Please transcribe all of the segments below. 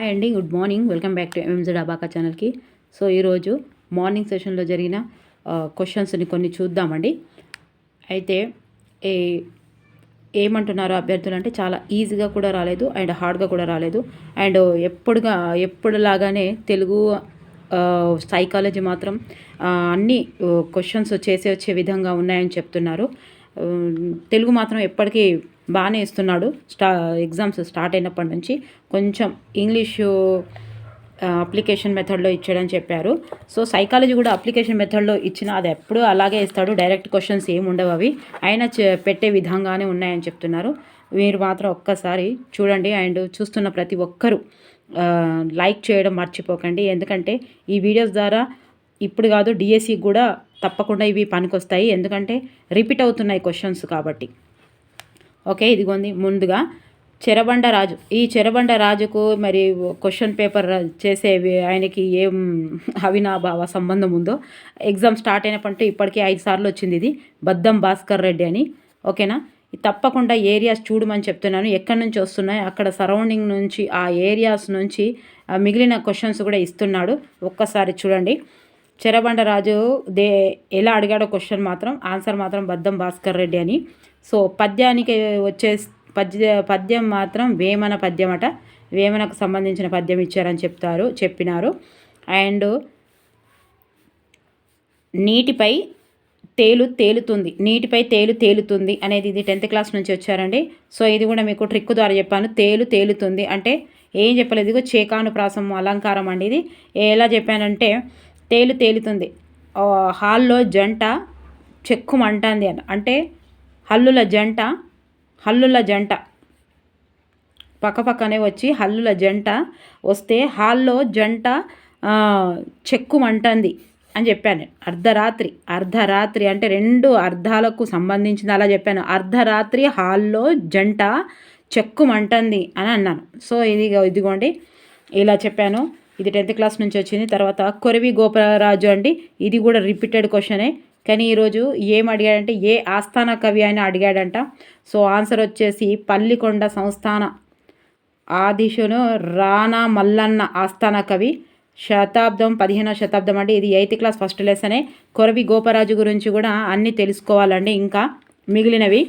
Hi అండి good morning welcome back to MMZ abaca ఛానల్కి so ఈరోజు మార్నింగ్ సెషన్లో జరిగిన క్వశ్చన్స్ని కొన్ని చూద్దామండి. అయితే ఏ ఏమంటున్నారు అభ్యర్థులు అంటే చాలా ఈజీగా కూడా రాలేదు అండ్ హార్డ్గా కూడా రాలేదు. అండ్ ఎప్పుడుగా ఎప్పుడులాగానే తెలుగు సైకాలజీ మాత్రం అన్ని క్వశ్చన్స్ చేసే వచ్చే విధంగా ఉన్నాయని చెప్తున్నారు. తెలుగు మాత్రం ఎప్పటికీ బాగానే ఇస్తున్నాడు. స్టా ఎగ్జామ్స్ స్టార్ట్ అయినప్పటి నుంచి కొంచెం ఇంగ్లీషు అప్లికేషన్ మెథడ్లో ఇచ్చాడని చెప్పారు. సో సైకాలజీ కూడా అప్లికేషన్ మెథడ్లో ఇచ్చిన అది ఎప్పుడూ అలాగే ఇస్తాడు. డైరెక్ట్ క్వశ్చన్స్ ఏమి ఉండవు అవి. ఆయన పెట్టే విధంగానే ఉన్నాయని చెప్తున్నారు. మీరు మాత్రం ఒక్కసారి చూడండి. అండ్ చూస్తున్న ప్రతి ఒక్కరూ లైక్ చేయడం మర్చిపోకండి. ఎందుకంటే ఈ వీడియోస్ ద్వారా ఇప్పుడు కాదు డిఎస్సి కూడా తప్పకుండా ఇవి పనికొస్తాయి. ఎందుకంటే రిపీట్ అవుతున్నాయి క్వశ్చన్స్ కాబట్టి. ఓకే ఇదిగోంది ముందుగా చెరబండ రాజు. ఈ చెరబండ రాజుకు మరి క్వశ్చన్ పేపర్ చేసేవి ఆయనకి ఏం అవినాభావ సంబంధం ఉందో ఎగ్జామ్ స్టార్ట్ అయినప్పటి ఇప్పటికీ ఐదు సార్లు వచ్చింది ఇది బద్దం భాస్కర్ రెడ్డి అని. ఓకేనా? తప్పకుండా ఏరియాస్ చూడమని చెప్తున్నాను. ఎక్కడి నుంచి వస్తున్నాయి? అక్కడ సరౌండింగ్ నుంచి ఆ ఏరియాస్ నుంచి మిగిలిన క్వశ్చన్స్ కూడా ఇస్తున్నాడు. ఒక్కసారి చూడండి. చెరబండరాజు దే ఎలా అడిగాడో క్వశ్చన్ మాత్రం ఆన్సర్ మాత్రం బద్దం భాస్కర్ రెడ్డి అని. సో పద్యానికి వచ్చే పద్య పద్యం మాత్రం వేమన పద్యం అట వేమనకు సంబంధించిన పద్యం ఇచ్చారని చెప్తారు చెప్పినారు. అండ్ నీటిపై తేలు తేలుతుంది నీటిపై తేలు తేలుతుంది అనేది ఇది టెన్త్ క్లాస్ నుంచి వచ్చారండి. సో ఇది కూడా మీకు ట్రిక్ ద్వారా చెప్పాను తేలు తేలుతుంది. అంటే ఏం చెప్పలేదు ఇదిగో చేకాను ప్రాసం అలంకారం అండి ఇది. ఎలా చెప్పానంటే తేలు తేలుతుంది. హాల్లో జంట చెక్కుమంటుంది అని. అంటే హల్లుల జంట హల్లుల జంట. పక్కపక్కనే వచ్చి హల్లుల జంట వస్తే హాల్లో జంట చెక్కు చెక్కుమంటుంది అని చెప్పాను. అర్ధరాత్రి అర్ధరాత్రి అంటే రెండు అర్ధాలకు సంబంధించింది అలా చెప్పాను. అర్ధరాత్రి హాల్లో జంట చెక్కుమంటుంది అని అన్నాను. సో ఇది ఇదిగోండి ఇలా చెప్పాను. ఇది టెన్త్ క్లాస్ నుంచి వచ్చింది. తర్వాత కొరవి గోపరాజు అండి. ఇది కూడా రిపీటెడ్ క్వశ్చనే. కానీ ఈరోజు ఏం అడిగాడంటే ఏ ఆస్థాన కవి అని అడిగాడంట. సో ఆన్సర్ వచ్చేసి పల్లికొండ సంస్థాన ఆదిశును రానా మల్లన్న ఆస్థాన కవి. శతాబ్దం పదిహేనవ శతాబ్దం అండి. ఇది ఎయిత్ క్లాస్ ఫస్ట్ లెసనే. కొరవి గోపరాజు గురించి కూడా అన్నీ తెలుసుకోవాలండి ఇంకా మిగిలినవి.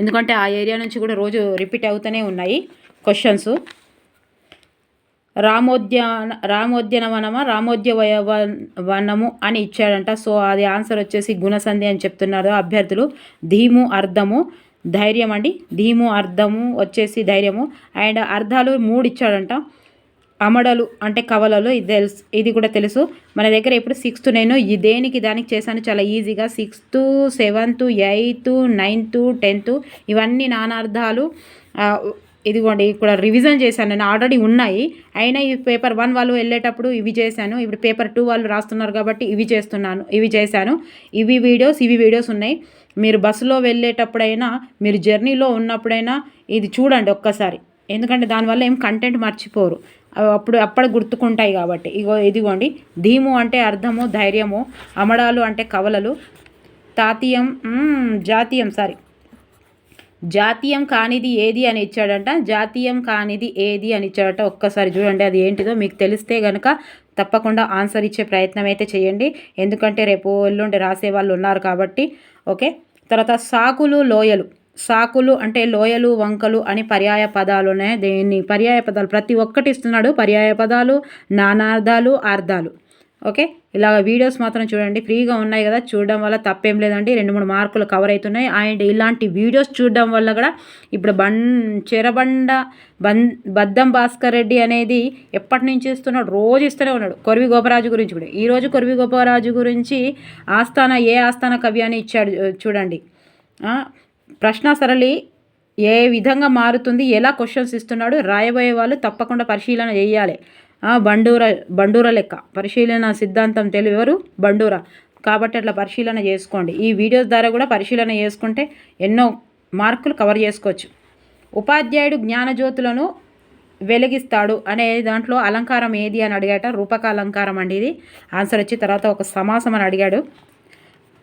ఎందుకంటే ఆ ఏరియా నుంచి కూడా రోజు రిపీట్ అవుతూనే ఉన్నాయి క్వశ్చన్స్. రామోద్యాన రామోద్యనవనమా రామోద్య వనము అని ఇచ్చాడంట. సో అది ఆన్సర్ వచ్చేసి గుణసంధి అని చెప్తున్నారు అభ్యర్థులు. ధీము అర్థము ధైర్యం అండి. ధీము అర్థము వచ్చేసి ధైర్యము. అండ్ అర్థాలు మూడు ఇచ్చాడంట. అమడలు అంటే కవలలు ఇది తెలుసు ఇది కూడా తెలుసు. మన దగ్గర ఇప్పుడు సిక్స్త్ నేను దేనికి దానికి చేశాను చాలా ఈజీగా. Sixth seventh eighth ninth tenth ఇవన్నీ నానార్థాలు ఇదిగోండి ఇక్కడ రివిజన్ చేశాను నేను ఆల్రెడీ ఉన్నాయి. అయినా ఈ పేపర్ వన్ వాళ్ళు వెళ్ళేటప్పుడు ఇవి చేశాను. ఇప్పుడు పేపర్ టూ వాళ్ళు రాస్తున్నారు కాబట్టి ఇవి చేస్తున్నాను ఇవి చేశాను. ఇవి వీడియోస్ ఇవి వీడియోస్ ఉన్నాయి. మీరు బస్సులో వెళ్ళేటప్పుడైనా మీరు జర్నీలో ఉన్నప్పుడైనా ఇది చూడండి ఒక్కసారి. ఎందుకంటే దానివల్ల ఏం కంటెంట్ మర్చిపోరు. అప్పుడు అప్పుడు గుర్తుకుంటాయి కాబట్టి. ఇగో ఇదిగోండి ధీము అంటే అర్థము ధైర్యము అమడాలు అంటే కవలలు తాతీయం జాతీయం సారీ జాతీయం కానిది ఏది అని ఇచ్చాడంట. జాతీయం కానిది ఏది అని ఇచ్చాడట. ఒక్కసారి చూడండి అది ఏంటిదో మీకు తెలిస్తే కనుక తప్పకుండా ఆన్సర్ ఇచ్చే ప్రయత్నం అయితే చేయండి. ఎందుకంటే రేపు ఎల్లుండి రాసే వాళ్ళు ఉన్నారు కాబట్టి ఓకే? తర్వాత సాకులు లోయలు. సాకులు అంటే లోయలు వంకలు అని పర్యాయ పదాలు ఉన్నాయి. దేన్ని? పర్యాయ పదాలు. ప్రతి ఒక్కటి ఇస్తున్నాడు. పర్యాయ పదాలు నానార్థాలు అర్థాలు ఓకే? ఇలా వీడియోస్ మాత్రం చూడండి. ఫ్రీగా ఉన్నాయి కదా చూడడం వల్ల తప్పేం లేదండి. రెండు మూడు మార్కులు కవర్ అవుతున్నాయి. అండ్ ఇలాంటి వీడియోస్ చూడడం వల్ల కూడా ఇప్పుడు బన్ చెరబండ బం బద్దం భాస్కర్ రెడ్డి అనేది ఎప్పటి నుంచి ఇస్తున్నాడు? రోజు ఇస్తూనే ఉన్నాడు. కొరివి గోపరాజు గురించి కూడా. ఈరోజు కొరివి గోపరాజు గురించి ఆస్థాన ఏ ఆస్థాన కవి అని ఇచ్చాడు చూడండి. ప్రశ్న సరళి ఏ విధంగా మారుతుంది? ఎలా క్వశ్చన్స్ ఇస్తున్నాడు? రాయబోయే వాళ్ళు తప్పకుండా పరిశీలన చేయాలి. బండూర బండూర లెక్క. పరిశీలన సిద్ధాంతం తెలియవరు బండూర. కాబట్టి అట్లా పరిశీలన చేసుకోండి. ఈ వీడియోస్ ద్వారా కూడా పరిశీలన చేసుకుంటే ఎన్నో మార్కులు కవర్ చేసుకోవచ్చు. ఉపాధ్యాయుడు జ్ఞానజ్యోతులను వెలిగిస్తాడు అనే దాంట్లో అలంకారం ఏది అని అడిగాట? రూపక అలంకారం అండి ఇది. ఆన్సర్ వచ్చి తర్వాత ఒక సమాసం అని అడిగాడు.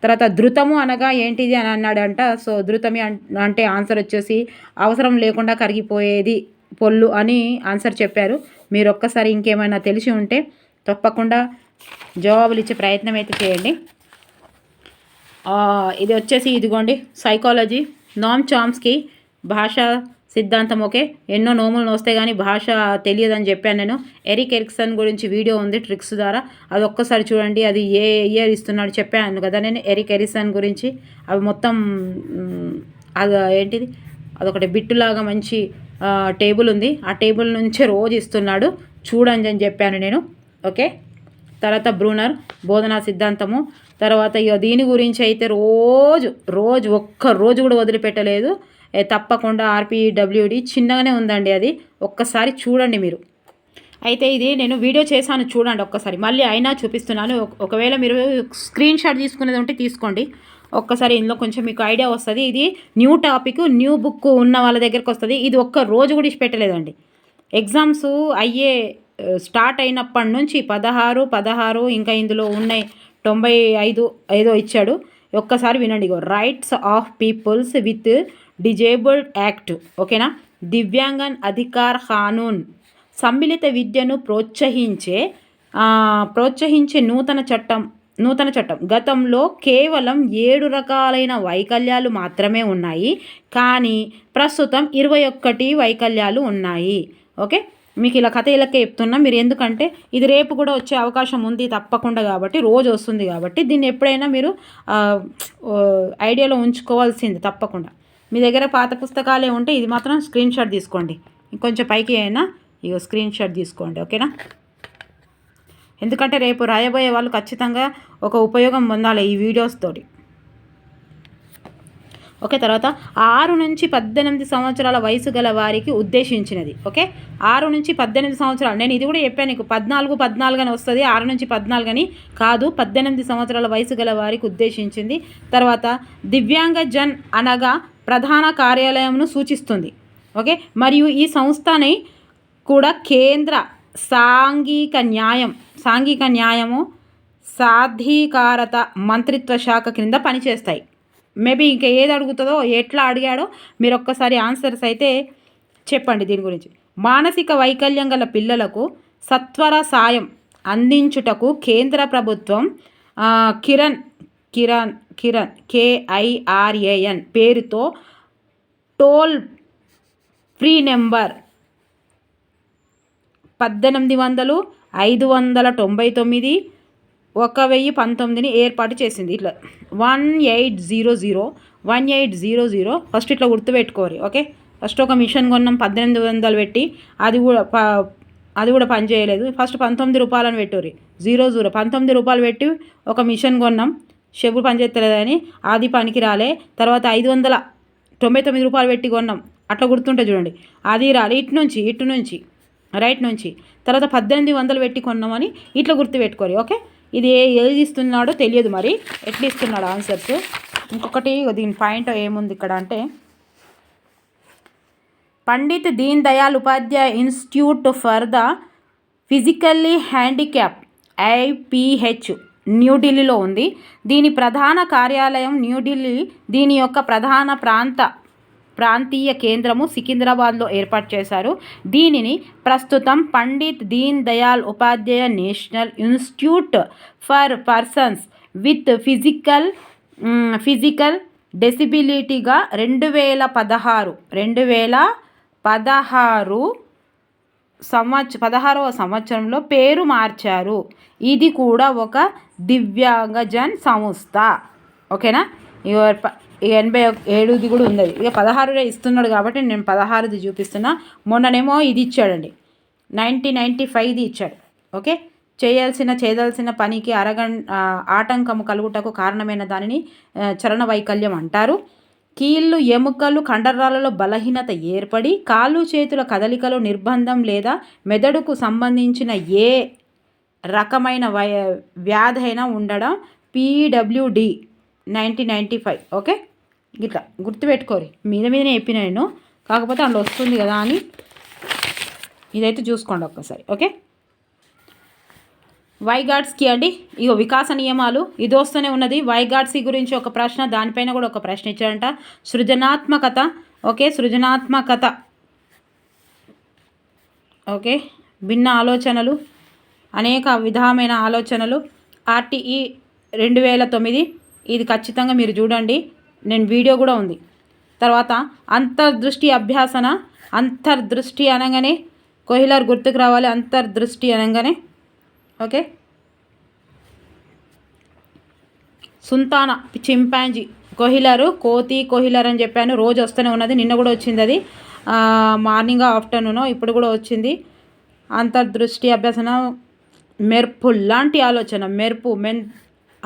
తర్వాత ధృతము అనగా ఏంటిది అని అన్నాడంట. సో ధృతమే అంటే ఆన్సర్ వచ్చేసి అవసరం లేకుండా కరిగిపోయేది పొల్లు అని ఆన్సర్ చెప్పారు. మీరు ఒక్కసారి ఇంకేమైనా తెలిసి ఉంటే తప్పకుండా జవాబులు ఇచ్చే ప్రయత్నం అయితే చేయండి. ఇది వచ్చేసి ఇదిగోండి సైకాలజీ నామ్ చామ్స్కి భాష సిద్ధాంతం ఓకే? ఎన్నో నోములు నోస్తే కానీ భాష తెలియదని చెప్పాను నేను. ఎరిక్ ఎరిక్సన్ గురించి వీడియో ఉంది ట్రిక్స్ ద్వారా. అది ఒక్కసారి చూడండి అది ఏ ఇయర్ ఇస్తున్నాడు చెప్పాను కదా నేను ఎరిక్ ఎరిక్సన్ గురించి. అవి మొత్తం అది ఏంటిది? అదొకటి బిట్టులాగా మంచి టేబుల్ ఉంది. ఆ టేబుల్ నుంచే రోజు ఇస్తున్నాడు. చూడండి అని చెప్పాను నేను. ఓకే? తర్వాత బ్రూనర్ బోధనా సిద్ధాంతము. తర్వాత ఇక దీని గురించి అయితే రోజు రోజు ఒక్క రోజు కూడా వదిలిపెట్టలేదు. తప్పకుండా ఆర్పిడబ్ల్యూడి చిన్నగానే ఉందండి అది. ఒక్కసారి చూడండి మీరు. అయితే ఇది నేను వీడియో చేశాను చూడండి ఒక్కసారి. మళ్ళీ అయినా చూపిస్తున్నాను. ఒకవేళ మీరు స్క్రీన్ షాట్ తీసుకునేది ఉంటే తీసుకోండి. ఒక్కసారి ఇందులో కొంచెం మీకు ఐడియా వస్తుంది. ఇది న్యూ టాపిక్ న్యూ బుక్ ఉన్న వాళ్ళ దగ్గరికి వస్తుంది. ఇది ఒక్క రోజు కూడా పెట్టలేదండి ఎగ్జామ్స్ అయ్యే స్టార్ట్ అయినప్పటి నుంచి పదహారు పదహారు ఇంకా ఇందులో ఉన్నాయి తొంభై ఐదు ఐదో ఇచ్చాడు. ఒక్కసారి వినండి ఇగో. Rights of peoples with disabled act ఓకేనా? దివ్యాంగన్ అధికార్ కానూన్ సమ్మిళిత విద్యను ప్రోత్సహించే ప్రోత్సహించే నూతన చట్టం నూతన చట్టం. గతంలో కేవలం ఏడు రకాలైన వైకల్యాలు మాత్రమే ఉన్నాయి. కానీ ప్రస్తుతం ఇరవై ఒక్కటి వైకల్యాలు ఉన్నాయి. ఓకే? మీకు ఇలా కథ ఇలాకే చెప్తున్నా. మీరు ఎందుకంటే ఇది రేపు కూడా వచ్చే అవకాశం ఉంది తప్పకుండా కాబట్టి రోజు వస్తుంది కాబట్టి దీన్ని ఎప్పుడైనా మీరు ఐడియాలో ఉంచుకోవాల్సింది తప్పకుండా. మీ దగ్గర పాత పుస్తకాలే ఉంటే ఇది మాత్రం స్క్రీన్ షాట్ తీసుకోండి. ఇంకొంచెం పైకి అయినా ఇగో స్క్రీన్ షాట్ తీసుకోండి. ఓకేనా? ఎందుకంటే రేపు రాయబోయే వాళ్ళు ఖచ్చితంగా ఒక ఉపయోగం పొందాలి ఈ వీడియోస్ తోటి. ఓకే తర్వాత ఆరు నుంచి పద్దెనిమిది సంవత్సరాల వయసు గల వారికి ఉద్దేశించినది. ఓకే ఆరు నుంచి పద్దెనిమిది సంవత్సరాలు. నేను ఇది కూడా చెప్పాను నీకు పద్నాలుగు పద్నాలుగు అని వస్తుంది ఆరు నుంచి పద్నాలుగు అని కాదు పద్దెనిమిది సంవత్సరాల వయసు గల వారికి ఉద్దేశించింది. తర్వాత దివ్యాంగ జన్ అనగా ప్రధాన కార్యాలయంను సూచిస్తుంది. ఓకే మరియు ఈ సంస్థని కూడా కేంద్ర సాంఘిక న్యాయం సాంఘిక న్యాయము సాధికారత మంత్రిత్వ శాఖ క్రింద పనిచేస్తాయి. మేబీ ఇంకా ఏది అడుగుతుందో ఎట్లా అడిగాడో మీరు ఒక్కసారి ఆన్సర్స్ అయితే చెప్పండి దీని గురించి. మానసిక వైకల్యం గల పిల్లలకు సత్వర సాయం అందించుటకు కేంద్ర ప్రభుత్వం Kiran Kiran Kiran K I R A N పేరుతో టోల్ ఫ్రీ నెంబర్ పద్దెనిమిది వందలు ఐదు వందల తొంభై తొమ్మిది ఒక వెయ్యి పంతొమ్మిదిని ఏర్పాటు చేసింది. ఇట్లా one eight zero zero one eight zero zero first ఇట్లా గుర్తుపెట్టుకోరు ఓకే? ఫస్ట్ ఒక మిషన్ కొన్నాం పద్దెనిమిది వందలు పెట్టి అది కూడా ప అది కూడా పనిచేయలేదు ఫస్ట్ పంతొమ్మిది రూపాయలని పెట్టుర్రి జీరో జీరో. పంతొమ్మిది రూపాయలు పెట్టి ఒక మిషన్ కొన్నాం చెవులు పనిచేస్తలేదని అది పనికి రాలే. తర్వాత ఐదు వందల తొంభై తొమ్మిది రూపాయలు పెట్టి కొన్నాం అట్లా గుర్తుంటే చూడండి. అది రాలే ఇటు నుంచి ఇటు నుంచి. రైట్ నుంచి. తర్వాత పద్దెనిమిది వందలు పెట్టి కొన్నామని ఇట్లా గుర్తుపెట్టుకోరు ఓకే? ఇది ఏ ఏది ఇస్తున్నాడో తెలియదు మరి. ఎట్లా ఇస్తున్నాడు ఆన్సర్స్? ఇంకొకటి దీని పాయింట్ ఏముంది ఇక్కడ అంటే Pandit Deen Dayal Upadhyaya institute for the physically handicap IPH న్యూఢిల్లీలో ఉంది. దీని ప్రధాన కార్యాలయం న్యూఢిల్లీ దీని యొక్క ప్రధాన ప్రాంత ప్రాంతీయ కేంద్రము సికింద్రాబాద్లో ఏర్పాటు చేశారు. దీనిని ప్రస్తుతం Pandit Deen Dayal Upadhyaya national institute for persons with physical physical డెసిబిలిటీగా రెండు వేల పదహారు రెండు వేల పదహారు సంవత్స పదహారవ సంవత్సరంలో పేరు మార్చారు. ఇది కూడా ఒక దివ్యాంగజన్ సంస్థ. ఓకేనా? యువర్ ఎనభై ఏడుది కూడా ఉంది ఇక పదహారులో ఇస్తున్నాడు కాబట్టి నేను పదహారుది చూపిస్తున్నా. మొన్ననేమో ఇది ఇచ్చాడండి. నైంటీ నైంటీ ఫైవ్ది ఇచ్చాడు. ఓకే? చేయాల్సిన చేయదలసిన పనికి అరగం ఆటంకము కలుగుటకు కారణమైన దానిని చరణ వైకల్యం అంటారు. కీళ్ళు ఎముకలు కండరాలలో బలహీనత ఏర్పడి కాళ్ళు చేతుల కదలికలో నిర్బంధం లేదా మెదడుకు సంబంధించిన ఏ రకమైన వై వ్యాధి అయినా ఉండడం PWD ninety ninety five okay? ఇట్లా గుర్తుపెట్టుకోరి. మీద మీదనే చెప్పిన నేను. కాకపోతే అందులో వస్తుంది కదా అని ఇదైతే చూసుకోండి ఒక్కసారి ఓకే? వైగాడ్స్కి అండి ఇగో వికాస నియమాలు. ఇది వస్తూనే ఉన్నది. వైగాడ్సీ గురించి ఒక ప్రశ్న దానిపైన కూడా ఒక ప్రశ్న ఇచ్చారంట. సృజనాత్మకత ఓకే? సృజనాత్మకత ఓకే? భిన్న ఆలోచనలు అనేక విధమైన ఆలోచనలు. ఆర్టీఈ రెండు వేల తొమ్మిది ఇది ఖచ్చితంగా మీరు చూడండి. నేను వీడియో కూడా ఉంది. తర్వాత అంతర్దృష్టి అభ్యాసన అంతర్దృష్టి అనగానే కోహిలర్ గుర్తుకు రావాలి. అంతర్దృష్టి అనగానే ఓకే? సుంతాన చింపాంజీ కోహిలరు కోతి కోహిలర్ అని చెప్పాను. రోజు వస్తూనే ఉన్నది. నిన్న కూడా వచ్చింది అది. మార్నింగ్ ఆఫ్టర్నూన్ ఇప్పుడు కూడా వచ్చింది. అంతర్దృష్టి అభ్యాసన మెరుపు లాంటి ఆలోచన మెరుపు మెన్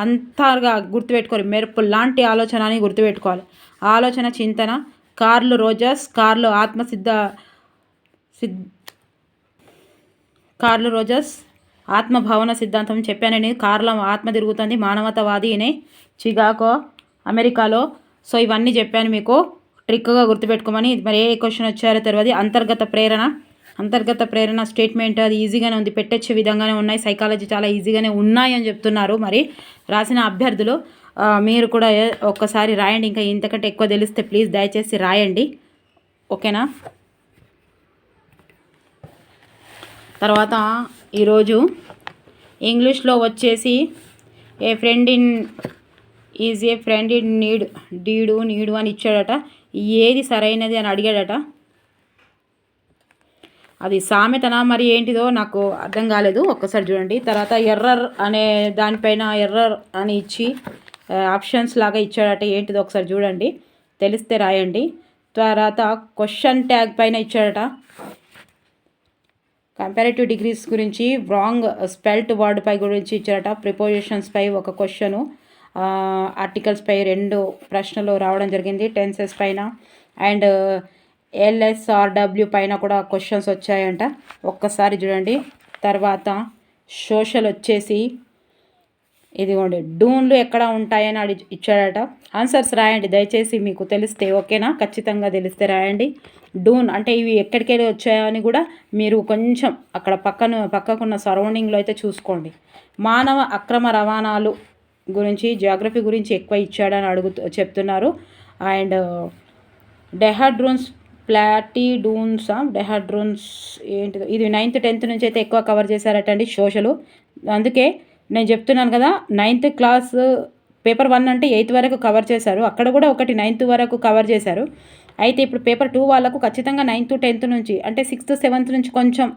అంతగా గుర్తుపెట్టుకోవాలి మెరుపు లాంటి ఆలోచన అని గుర్తుపెట్టుకోవాలి. ఆలోచన చింతన కార్లు రోజాస్ కార్లు ఆత్మసిద్ధ సిద్ కార్లు రోజస్ ఆత్మభావన సిద్ధాంతం చెప్పానని కార్ల ఆత్మ తిరుగుతుంది మానవతవాది అని చిగాకో అమెరికాలో. సో ఇవన్నీ చెప్పాను మీకు. ట్రిక్గా గుర్తుపెట్టుకోమని. మరి ఏ క్వశ్చన్ వచ్చారో తెలియదు అంతర్గత ప్రేరణ అంతర్గత ప్రేరణ స్టేట్మెంట్ అది ఈజీగానే ఉంది. పెట్టొచ్చే విధంగానే ఉన్నాయి. సైకాలజీ చాలా ఈజీగానే ఉన్నాయి అని చెప్తున్నారు. మరి రాసిన అభ్యర్థులు మీరు కూడా ఒక్కసారి రాయండి. ఇంకా ఇంతకంటే ఎక్కువ తెలిస్తే ప్లీజ్ దయచేసి రాయండి. ఓకేనా? తర్వాత ఈరోజు ఇంగ్లీష్లో వచ్చేసి a friend in is a friend in need deed need అని ఇచ్చాడట. ఏది సరైనది అని అడిగాడట. అది సామెతన మరి ఏంటిదో నాకు అర్థం కాలేదు. ఒక్కసారి చూడండి. తర్వాత ఎర్రర్ అనే దానిపైన ఎర్రర్ అని ఇచ్చి ఆప్షన్స్ లాగా ఇచ్చాడట. ఏంటిదో ఒకసారి చూడండి. తెలిస్తే రాయండి. తర్వాత క్వశ్చన్ ట్యాగ్ పైన ఇచ్చాడట. కంపారిటివ్ డిగ్రీస్ గురించి రాంగ్ స్పెల్ట్ వర్డ్ పై గురించి ఇచ్చారట ప్రిపోజిషన్స్ పై ఒక క్వశ్చను ఆర్టికల్స్ పై రెండు ప్రశ్నలు రావడం జరిగింది. టెన్సెస్ పైన. అండ్ ఎల్ఎస్ఆర్డబ్ల్యూ పైన కూడా క్వశ్చన్స్ వచ్చాయంట. ఒక్కసారి చూడండి. తర్వాత సోషల్ వచ్చేసి ఇదిగోండి. డూన్లు ఎక్కడ ఉంటాయని అడి ఇచ్చాడట. ఆన్సర్స్ రాయండి. దయచేసి మీకు తెలిస్తే ఓకేనా? ఖచ్చితంగా తెలిస్తే రాయండి. డూన్ అంటే ఇవి ఎక్కడికెళ్ళి వచ్చాయని కూడా మీరు కొంచెం అక్కడ పక్కన పక్కకున్న సరౌండింగ్లో అయితే చూసుకోండి. మానవ అక్రమ రవాణాలు గురించి జాగ్రఫీ గురించి ఎక్కువ ఇచ్చాడని అడుగుతూ చెప్తున్నారు. అండ్ డెహాడ్రోన్స్ ప్లాటిడూన్స్ డెహాడ్రోన్స్ ఏంటిదో? ఇది నైన్త్ టెన్త్ నుంచి అయితే ఎక్కువ కవర్ చేశారట అండి సోషలు అందుకే నేను చెప్తున్నాను కదా నైన్త్ క్లాస్ పేపర్ వన్ అంటే ఎయిత్ వరకు కవర్ చేశారు. అక్కడ కూడా ఒకటి నైన్త్ వరకు కవర్ చేశారు. అయితే ఇప్పుడు పేపర్ టూ వాళ్ళకు ఖచ్చితంగా నైన్త్ టెన్త్ నుంచి అంటే సిక్స్త్ సెవెంత్ నుంచి కొంచెం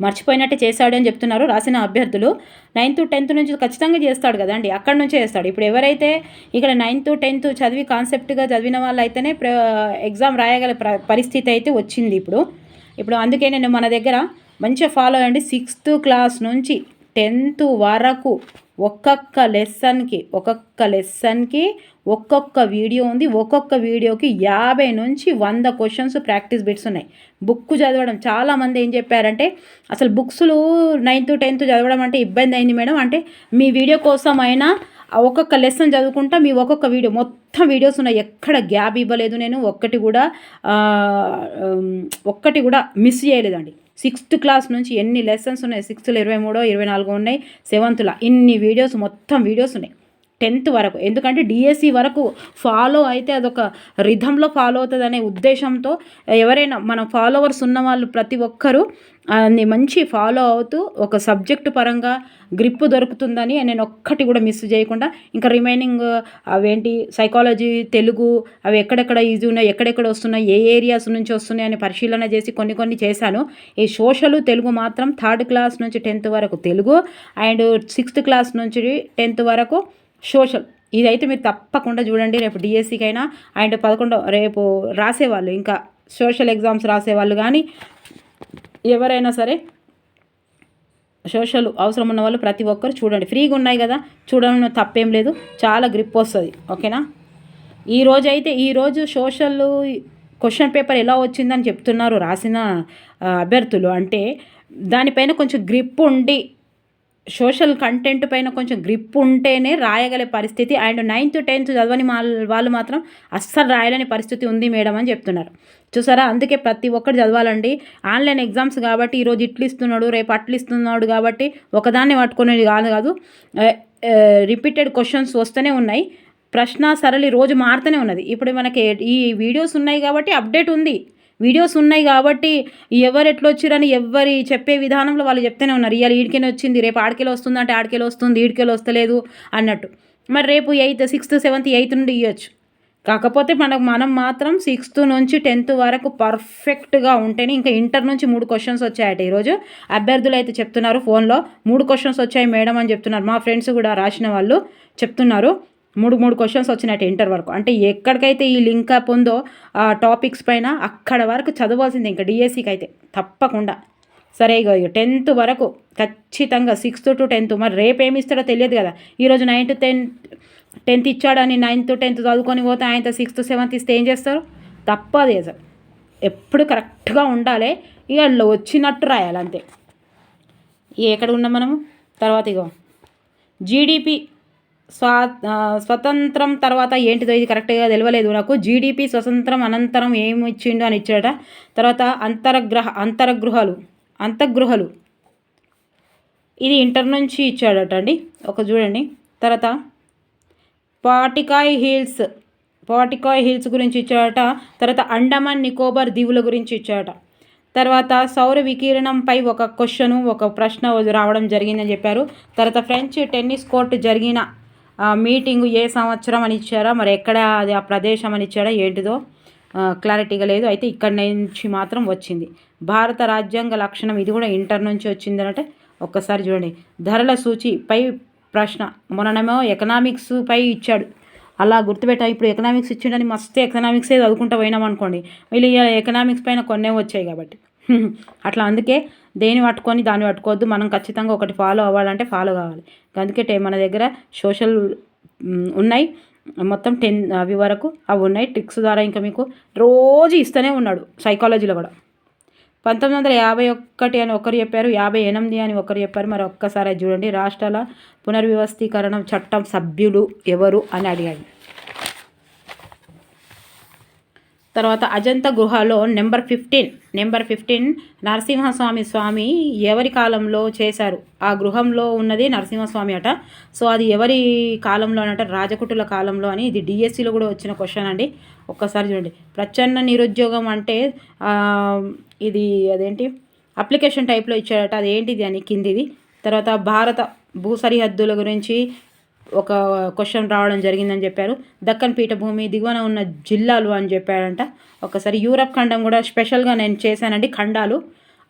మర్చిపోయినట్టే చేశాడు అని చెప్తున్నారు రాసిన అభ్యర్థులు. నైన్త్ టెన్త్ నుంచి ఖచ్చితంగా చేస్తాడు కదండి అక్కడ నుంచే చేస్తాడు. ఇప్పుడు ఎవరైతే ఇక్కడ నైన్త్ టెన్త్ చదివి కాన్సెప్ట్గా చదివిన వాళ్ళు అయితేనే ఎగ్జామ్ రాయగల పరిస్థితి అయితే వచ్చింది ఇప్పుడు. ఇప్పుడు అందుకే నేను మన దగ్గర మంచిగా ఫాలో అయ్యండి. సిక్స్త్ క్లాస్ నుంచి టెన్త్ వరకు ఒక్కొక్క లెసన్కి ఒక్కొక్క లెసన్కి ఒక్కొక్క వీడియో ఉంది. ఒక్కొక్క వీడియోకి యాభై నుంచి వంద క్వశ్చన్స్ ప్రాక్టీస్ బిట్స్ ఉన్నాయి. బుక్ చదవడం. చాలామంది ఏం చెప్పారంటే అసలు బుక్స్లు నైన్త్ టెన్త్ చదవడం అంటే ఇబ్బంది అయింది మేడం. అంటే మీ వీడియో కోసం అయినా ఒక్కొక్క లెసన్ చదువుకుంటా మీ ఒక్కొక్క వీడియో మొత్తం వీడియోస్ ఉన్నాయి. ఎక్కడ గ్యాప్ ఇవ్వలేదు నేను. ఒక్కటి కూడా ఒక్కటి కూడా మిస్ చేయలేదండి. సిక్స్త్ క్లాస్ నుంచి ఎన్ని లెసన్స్ ఉన్నాయి? సిక్స్త్లో ఇరవై మూడో ఇరవై నాలుగో ఉన్నాయి? సెవెంత్లో ఇన్ని వీడియోస్ మొత్తం వీడియోస్ ఉన్నాయి. టెన్త్ వరకు. ఎందుకంటే డిఎస్సి వరకు ఫాలో అయితే అదొక రిధంలో ఫాలో అవుతుంది అనే ఉద్దేశంతో ఎవరైనా మన ఫాలోవర్స్ ఉన్న వాళ్ళు ప్రతి ఒక్కరూ అన్ని మంచి ఫాలో అవుతూ ఒక సబ్జెక్టు పరంగా గ్రిప్ దొరుకుతుందని నేను ఒక్కటి కూడా మిస్ చేయకుండా ఇంకా రిమైనింగ్ అవేంటి సైకాలజీ తెలుగు అవి ఎక్కడెక్కడ ఈజీ ఉన్నాయి ఎక్కడెక్కడ వస్తున్నాయి ఏ ఏరియాస్ నుంచి వస్తున్నాయి అని పరిశీలన చేసి కొన్ని కొన్ని చేశాను. ఈ సోషల్ తెలుగు మాత్రం థర్డ్ క్లాస్ నుంచి టెన్త్ వరకు తెలుగు అండ్ సిక్స్త్ క్లాస్ నుంచి టెన్త్ వరకు సోషల్. ఇదైతే మీరు తప్పకుండా చూడండి. రేపు డిఎస్సికైనా అండ్ పదకొండో రేపు రాసేవాళ్ళు. ఇంకా సోషల్ ఎగ్జామ్స్ రాసేవాళ్ళు కానీ ఎవరైనా సరే సోషల్ అవసరం ఉన్న వాళ్ళు ప్రతి ఒక్కరు చూడండి. ఫ్రీగా ఉన్నాయి కదా. చూడడం తప్పేం లేదు. చాలా గ్రిప్ వస్తుంది. ఓకేనా? ఈరోజు అయితే ఈరోజు సోషల్ క్వశ్చన్ పేపర్ ఎలా వచ్చిందని చెప్తున్నారు రాసిన అభ్యర్థులు. అంటే దానిపైన కొంచెం గ్రిప్ ఉండి సోషల్ కంటెంట్ పైన కొంచెం గ్రిప్ ఉంటేనే రాయగలే పరిస్థితి. అండ్ నైన్త్ టెన్త్ చదవని వాళ్ళు మాత్రం అస్సలు రాయలేని పరిస్థితి ఉంది మేడం అని చెప్తున్నారు. చూసారా? అందుకే ప్రతి ఒక్కరు చదవాలండి. ఆన్లైన్ ఎగ్జామ్స్ కాబట్టి ఈరోజు ఇట్లు ఇస్తున్నాడు రేపు అట్లు ఇస్తున్నాడు కాబట్టి ఒకదాన్ని పట్టుకునేది కాదు కాదు రిపీటెడ్ క్వశ్చన్స్ వస్తూనే ఉన్నాయి. ప్రశ్న సరళి రోజు మారుతూనే ఉన్నది. ఇప్పుడు మనకి ఈ వీడియోస్ ఉన్నాయి కాబట్టి అప్డేట్ ఉంది. వీడియోస్ ఉన్నాయి కాబట్టి ఎవరు ఎట్లా వచ్చారని ఎవరి చెప్పే విధానంలో వాళ్ళు చెప్తూనే ఉన్నారు. ఇవాళ ఈడికెళ్ళి వచ్చింది రేపు ఆడికెళ్ళి వస్తుంది అంటే ఆడికెళ్ళి వస్తుంది ఈడికెళ్ళి వస్తలేదు అన్నట్టు. మరి రేపు ఎయిత్ సిక్స్త్ సెవెంత్ ఎయిత్ నుండి ఇవ్వచ్చు కాకపోతే మనకు మనం మాత్రం సిక్స్త్ నుంచి టెన్త్ వరకు పర్ఫెక్ట్గా ఉంటేనే ఇంకా ఇంటర్ నుంచి మూడు క్వశ్చన్స్ వచ్చాయట ఈరోజు. అభ్యర్థులు అయితే చెప్తున్నారు ఫోన్లో. మూడు క్వశ్చన్స్ వచ్చాయి మేడం అని చెప్తున్నారు. మా ఫ్రెండ్స్ కూడా రాసిన వాళ్ళు చెప్తున్నారు. మూడు మూడు క్వశ్చన్స్ వచ్చినట్టు ఇంటర్ వరకు. అంటే ఎక్కడికైతే ఈ లింక్ అప్ ఉందో ఆ టాపిక్స్ పైన అక్కడ వరకు చదవాల్సిందే ఇంకా డిఎస్సికి అయితే. తప్పకుండా. సరే ఇక టెన్త్ వరకు ఖచ్చితంగా సిక్స్త్ టు టెన్త్ మరి రేపు ఏమి ఇస్తాడో తెలియదు కదా. ఈరోజు నైన్త్ టెన్త్ టెన్త్ ఇచ్చాడని నైన్త్ టెన్త్ చదువుకొని పోతే ఆయన సిక్స్త్ సెవెంత్ ఇస్తే ఏం చేస్తారు? తప్పదు సార్ ఎప్పుడు కరెక్ట్గా ఉండాలి. ఇక వచ్చినట్టు రాయాలి అంతే ఇక ఎక్కడ ఉన్నాం మనము? తర్వాత ఇగో. జీడిపి స్వా స్వతంత్రం తర్వాత ఏంటిదో ఇది కరెక్ట్గా తెలియలేదు నాకు. జీడిపి స్వతంత్రం అనంతరం ఏమి ఇచ్చిండు అని ఇచ్చాడట. తర్వాత అంతరగ్రహ అంతరగృహాలు అంతగృహలు. ఇది ఇంటర్ నుంచి ఇచ్చాడట అండి. ఒక చూడండి. తర్వాత పాటికాయ్ హిల్స్ పాటికాయ్ హిల్స్ గురించి ఇచ్చాడట. తర్వాత అండమాన్ నికోబార్ దీవుల గురించి ఇచ్చాడట. తర్వాత సౌర వికిరణంపై ఒక క్వశ్చను ఒక ప్రశ్న రావడం జరిగిందని చెప్పారు. తర్వాత ఫ్రెంచ్ టెన్నిస్ కోర్టు జరిగిన మీటింగు ఏ సంవత్సరం అని ఇచ్చారా? మరి ఎక్కడ అది ఆ ప్రదేశం అని ఇచ్చారా ఏంటిదో క్లారిటీగా లేదు. అయితే ఇక్కడ నుంచి మాత్రం వచ్చింది. భారత రాజ్యాంగ లక్షణం ఇది కూడా ఇంటర్ నుంచి వచ్చింది అంటే ఒక్కసారి చూడండి. ధరల సూచి పై ప్రశ్న. మొన్ననేమో ఎకనామిక్స్ పై ఇచ్చాడు. అలా గుర్తుపెట్టా ఇప్పుడు ఎకనామిక్స్ ఇచ్చిండని మస్తు ఎకనామిక్సే చదువుకుంటూ పోయినాం అనుకోండి వీళ్ళు ఎకనామిక్స్ పైన కొన్నే వచ్చాయి కాబట్టి. అట్లా అందుకే దేని పట్టుకొని దాన్ని పట్టుకోవద్దు. మనం ఖచ్చితంగా ఒకటి ఫాలో అవ్వాలంటే ఫాలో కావాలి. అందుకే టే- మన దగ్గర సోషల్ ఉన్నాయి. మొత్తం టెన్ అవి వరకు అవి ఉన్నాయి. ట్రిక్స్ ద్వారా ఇంకా మీకు రోజు ఇస్తూనే ఉన్నాడు సైకాలజీలో కూడా. పంతొమ్మిది వందల యాభై ఒక్కటి అని ఒకరు చెప్పారు యాభై ఎనిమిది అని ఒకరు చెప్పారు. మరి ఒక్కసారి చూడండి. రాష్ట్రాల పునర్వ్యవస్థీకరణ చట్టం సభ్యులు ఎవరు అని అడిగాడు. తర్వాత అజంతా గుహలో number fifteen number fifteen Narasimhaswamy స్వామి ఎవరి కాలంలో చేశారు? ఆ గృహంలో ఉన్నది నరసింహస్వామి అట. సో అది ఎవరి కాలంలో అనట? రాజకుటుల కాలంలో అని. ఇది డిఎస్సిలో కూడా వచ్చిన క్వశ్చన్ అండి. ఒక్కసారి చూడండి. ప్రచ్ఛన్న నిరుద్యోగం అంటే ఇది అదేంటి? అప్లికేషన్ టైప్లో ఇచ్చాడట అది ఏంటిది అని కిందిది. తర్వాత భారత భూ సరిహద్దుల గురించి ఒక క్వశ్చన్ రావడం జరిగిందని చెప్పారు. దక్కన్ పీఠభూమి దిగువన ఉన్న జిల్లాలు అని చెప్పారంట ఒకసారి యూరప్ ఖండం కూడా స్పెషల్గా నేను చేశానండి ఖండాలు.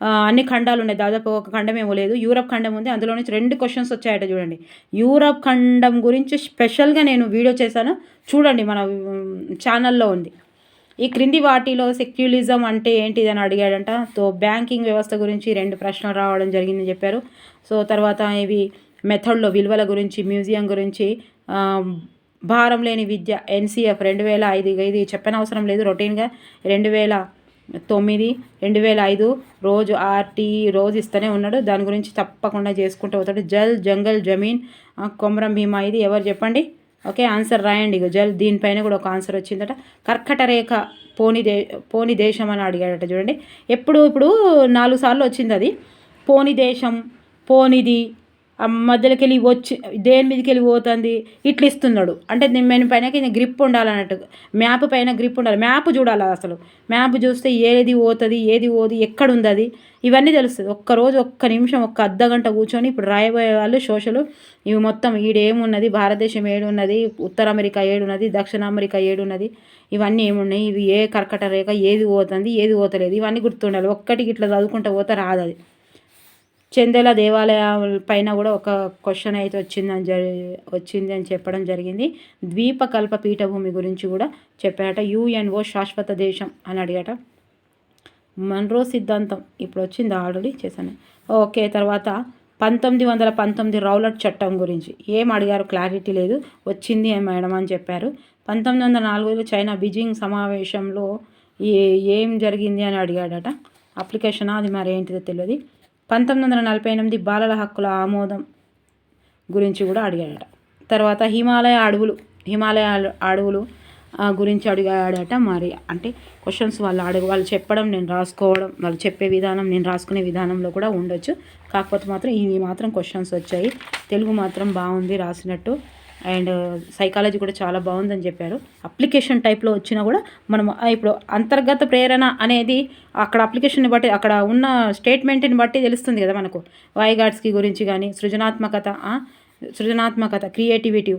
అన్ని ఖండాలు ఉన్నాయి. దాదాపు ఒక ఖండం ఏమో లేదు. యూరప్ ఖండం ఉంది. అందులో నుంచి రెండు క్వశ్చన్స్ వచ్చాయట చూడండి. యూరప్ ఖండం గురించి స్పెషల్గా నేను వీడియో చేశాను. చూడండి మన ఛానల్లో ఉంది. ఈ క్రింది వాటిలో సెక్యులిజం అంటే ఏంటిది అని అడిగాడంట. సో బ్యాంకింగ్ వ్యవస్థ గురించి రెండు ప్రశ్నలు రావడం జరిగిందని చెప్పారు. సో తర్వాత ఇవి మెథడ్లో విలువల గురించి మ్యూజియం గురించి భారం లేని విద్య ఎన్సీఎఫ్ రెండు వేల ఐదు ఇక ఇది చెప్పనవసరం లేదు రొటీన్గా. రెండు వేల తొమ్మిది రెండు వేల ఐదు రోజు ఆర్టీ రోజు ఇస్తూనే ఉన్నాడు. దాని గురించి తప్పకుండా చేసుకుంటూ పోతాడు. జల్ జంగల్ జమీన్ కొమరం భీమా ఇది ఎవరు చెప్పండి? ఓకే ఆన్సర్ రాయండి ఇక జల్ దీనిపైన కూడా ఒక ఆన్సర్ వచ్చిందట. కర్కట రేఖ పోని దే పోని దేశం అని అడిగాడట చూడండి. ఎప్పుడు ఇప్పుడు నాలుగు సార్లు వచ్చింది అది. పోని దేశం పోనిది మధ్యలోకి వెళ్ళి వచ్చి దేని మీదకి వెళ్ళి పోతుంది? ఇట్లా ఇస్తున్నాడు. అంటే నేను పైన గ్రిప్ ఉండాలన్నట్టు. మ్యాప్ పైన గ్రిప్ ఉండాలి. మ్యాప్ చూడాలి అసలు. మ్యాప్ చూస్తే ఏది పోతుంది ఏది పోదు ఎక్కడ ఉంది అది ఇవన్నీ తెలుస్తుంది. ఒక్కరోజు ఒక్క నిమిషం ఒక్క అర్ధ గంట కూర్చొని ఇప్పుడు రాయబోయే వాళ్ళు సోషల్ ఇవి మొత్తం ఈడేమున్నది భారతదేశం ఏడున్నది ఉత్తర అమెరికా ఏడున్నది దక్షిణ అమెరికా ఏడున్నది. ఇవన్నీ ఏమున్నాయి? ఇవి ఏ కర్కట రేఖ? ఏది పోతుంది? ఏది పోతలేదు? ఇవన్నీ గుర్తుండాలి. ఒక్కటికి ఇట్లా చదువుకుంటూ పోతే రాదు అది చందెల దేవాలయాల పైన కూడా ఒక క్వశ్చన్ అయితే వచ్చిందని జరి వచ్చింది అని చెప్పడం జరిగింది. ద్వీపకల్ప పీఠభూమి గురించి కూడా చెప్పాట యుఎన్ఓ శాశ్వత దేశం అని అడిగాట. మన్రో సిద్ధాంతం ఇప్పుడు వచ్చింది ఆల్రెడీ చేశాను. ఓకే తర్వాత పంతొమ్మిది వందల పంతొమ్మిది రౌలట్ చట్టం గురించి. ఏం అడిగారు? క్లారిటీ లేదు. వచ్చింది ఏ మేడం అని చెప్పారు. పంతొమ్మిది వందల నాలుగులో చైనా బీజింగ్ సమావేశంలో ఏ ఏం జరిగింది అని అడిగాడట. అప్లికేషన్? అది మరి ఏంటిదో తెలియదు. పంతొమ్మిది వందల నలభై ఎనిమిది బాలల హక్కుల ఆమోదం గురించి కూడా అడిగాడట. తర్వాత హిమాలయ అడవులు హిమాలయ అడవులు గురించి అడిగాడట మరి అంటే క్వశ్చన్స్ వాళ్ళు అడుగు వాళ్ళు చెప్పడం నేను రాసుకోవడం వాళ్ళు చెప్పే విధానం నేను రాసుకునే విధానంలో కూడా ఉండొచ్చు. కాకపోతే మాత్రం ఇవి మాత్రం క్వశ్చన్స్ వచ్చాయి. తెలుగు మాత్రం బాగుంది రాసినట్టు. అండ్ సైకాలజీ కూడా చాలా బాగుందని చెప్పారు. అప్లికేషన్ టైప్లో వచ్చినా కూడా మనం ఇప్పుడు అంతర్గత ప్రేరణ అనేది అక్కడ అప్లికేషన్ని బట్టి అక్కడ ఉన్న స్టేట్మెంట్ని బట్టి తెలుస్తుంది కదా మనకు. వైగాడ్స్కి గురించి కానీ సృజనాత్మకత సృజనాత్మకత క్రియేటివిటీ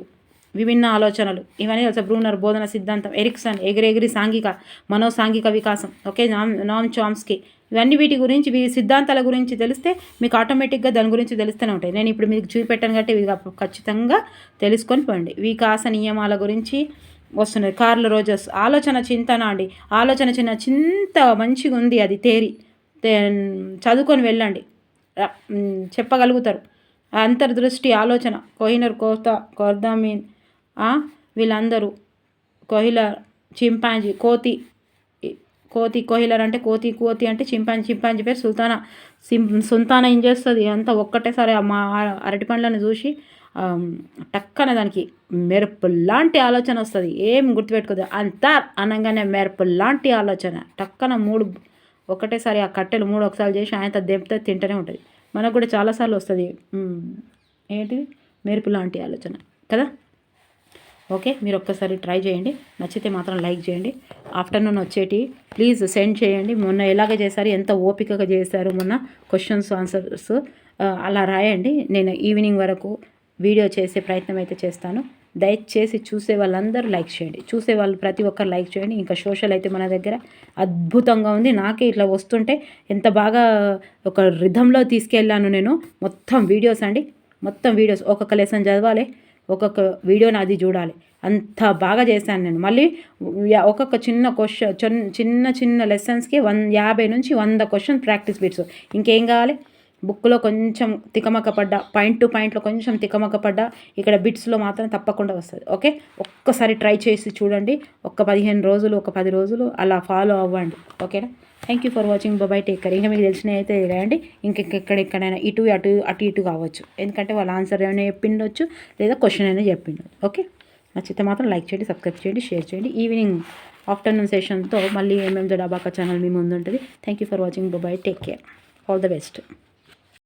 విభిన్న ఆలోచనలు ఇవన్నీ తెలుసు? బ్రూనర్ బోధన సిద్ధాంతం ఎరిక్సన్ ఎగిరెగిరి సాంఘిక మనోసాంఘిక వికాసం ఓకే నామ్ నామ్ చామ్స్కి ఇవన్నీ వీటి గురించి వీరి సిద్ధాంతాల గురించి తెలిస్తే మీకు ఆటోమేటిక్గా దాని గురించి తెలుస్తూనే ఉంటాయి. నేను ఇప్పుడు మీకు చూపెట్టాను కాబట్టి ఇవి ఖచ్చితంగా తెలుసుకొని పోండి. వికాస నియమాల గురించి వస్తున్నాయి. కార్ల రోజర్స్ ఆలోచన చింతన అండి. ఆలోచన చిన్న చింత మంచిగా ఉంది అది తేరి. తే- చదువుకొని వెళ్ళండి. చెప్పగలుగుతారు. అంతర్దృష్టి ఆలోచన కోహినర్ కోత కోర్దామీన్ వీళ్ళందరూ కోహిలర్ చింపాంజీ కోతి కోతి కోహిలర్ అంటే కోతి కోతి అంటే చింపాంజీ చింపాంజీ పేరు సుల్తానా. సిం సుల్తానా ఏం చేస్తుంది? అంతా ఒక్కటేసారి ఆ మా అరటి పండ్లను చూసి టక్కన దానికి మెరుపు లాంటి ఆలోచన వస్తుంది. ఏం గుర్తుపెట్టుకోదు. అంతా అనగానే మెరుపు లాంటి ఆలోచన. టక్కన మూడు ఒకటేసారి ఆ కట్టెలు మూడు ఒకసారి చేసి ఆయన దెబ్బతో తింటూనే ఉంటుంది. మనకు కూడా చాలాసార్లు వస్తుంది. ఏంటిది? మెరుపు లాంటి ఆలోచన. కదా? ఓకే? మీరు ఒక్కసారి ట్రై చేయండి. నచ్చితే మాత్రం లైక్ చేయండి. ఆఫ్టర్నూన్ వచ్చేటి ప్లీజ్ సెండ్ చేయండి. మొన్న ఎలాగ చేశారు? ఎంత ఓపికగా చేశారు? మొన్న క్వశ్చన్స్ ఆన్సర్స్ అలా రాయండి. నేను ఈవినింగ్ వరకు వీడియో చేసే ప్రయత్నం అయితే చేస్తాను. దయచేసి చూసే వాళ్ళందరూ లైక్ చేయండి. చూసే వాళ్ళు ప్రతి ఒక్కరు లైక్ చేయండి. ఇంకా సోషల్ అయితే మన దగ్గర అద్భుతంగా ఉంది. నాకే ఇట్లా వస్తుంటే ఎంత బాగా ఒక రిధంలో తీసుకెళ్ళాను నేను. మొత్తం వీడియోస్ అండి. మొత్తం వీడియోస్ ఒక్కొక్క లెసన్ చదవాలి. ఒక్కొక్క వీడియో అది చూడాలి. అంత బాగా చేశాను నేను. మళ్ళీ ఒక్కొక్క చిన్న క్వశ్చన్ చిన్న చిన్న లెసన్స్కి వన్ యాభై నుంచి వంద క్వశ్చన్ ప్రాక్టీస్ బిట్స్ ఇంకేం కావాలి? బుక్లో కొంచెం తికమక పడ్డా పాయింట్ టు పాయింట్లో కొంచెం తికమక పడ్డా ఇక్కడ బిట్స్లో మాత్రం తప్పకుండా వస్తుంది. ఓకే? ఒక్కసారి ట్రై చేసి చూడండి. ఒక పదిహేను రోజులు ఒక పది రోజులు అలా ఫాలో అవ్వండి. ఓకేనా? థ్యాంక్ యూ ఫర్ వాచింగ్ బాబాయ్ టేక్ కేర్ ఇంకా మీకు తెలిసినవి అయితే రాయండి. ఇంకెక్కడ ఎక్కడైనా ఇటు అటు అటు ఇటు కావచ్చు. ఎందుకంటే వాళ్ళ ఆన్సర్ ఏమైనా చెప్పిండొచ్చు లేదా క్వశ్చన్ అయినా చెప్పిండొచ్చు. ఓకే నచ్చితే మాత్రం లైక్ చేయండి సబ్స్క్రైబ్ చేయండి షేర్ చేయండి. ఈవినింగ్ ఆఫ్టర్నూన్ సెషన్తో మళ్ళీ ఎంఎంజెడ్ డబాకా ఛానల్ మీ ముందు ఉంటుంది. థ్యాంక్ యూ ఫర్ వాచింగ్ బాబాయ్ take care all the best